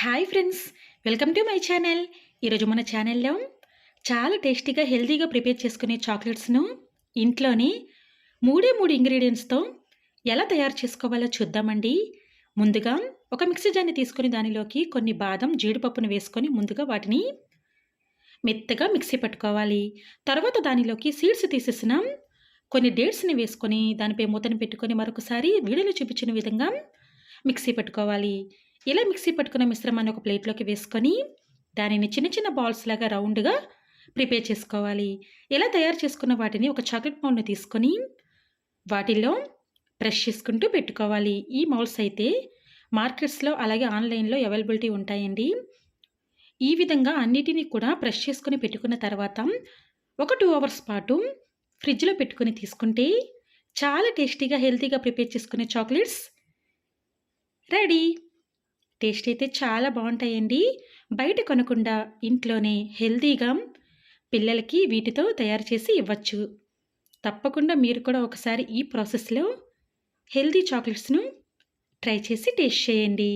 Hi friends welcome to my channel. ఈరోజు మన ఛానల్లో చాలా టేస్టీగా హెల్తీగా ప్రిపేర్ చేసుకునే చాక్లెట్స్ను ఇంట్లోనే మూడే మూడు ఇంగ్రీడియంట్స్తో ఎలా తయారు చేసుకోవాలో చూద్దామండి. ముందుగా ఒక మిక్సీ జాన్ని తీసుకొని దానిలోకి కొన్ని బాదం జీడిపప్పును వేసుకొని ముందుగా వాటిని మెత్తగా మిక్సీ పట్టుకోవాలి. తర్వాత దానిలోకి సీడ్స్ తీసేసిన కొన్ని డేట్స్ని వేసుకొని దానిపై మూతను పెట్టుకొని మరొకసారి వీడియోలో చూపించిన విధంగా మిక్సీ పెట్టుకోవాలి. ఇలా మిక్సీ పట్టుకున్న మిశ్రమాన్ని ఒక ప్లేట్లోకి వేసుకొని దానిని చిన్న చిన్న బాల్స్ లాగా రౌండ్గా ప్రిపేర్ చేసుకోవాలి. ఇలా తయారు చేసుకున్న వాటిని ఒక చాక్లెట్ మౌల్ని తీసుకొని వాటిల్లో ప్రెష్ చేసుకుంటూ పెట్టుకోవాలి. ఈ మౌల్స్ అయితే మార్కెట్స్లో అలాగే ఆన్లైన్లో అవైలబిలిటీ ఉంటాయండి. ఈ విధంగా అన్నిటినీ కూడా ప్రెష్ చేసుకుని పెట్టుకున్న తర్వాత ఒక టూ అవర్స్ పాటు ఫ్రిడ్జ్లో పెట్టుకుని తీసుకుంటే చాలా టేస్టీగా హెల్తీగా ప్రిపేర్ చేసుకునే చాక్లెట్స్ రెడీ. టేస్ట్ అయితే చాలా బాగుంటాయండి బయట కొనకుండా ఇంట్లోనే హెల్తీగా పిల్లలకి వీటితో తయారు చేసి ఇవ్వచ్చు. తప్పకుండా మీరు కూడా ఒకసారి ఈ ప్రాసెస్లో హెల్తీ చాక్లెట్స్ను ట్రై చేసి టేస్ట్ చేయండి.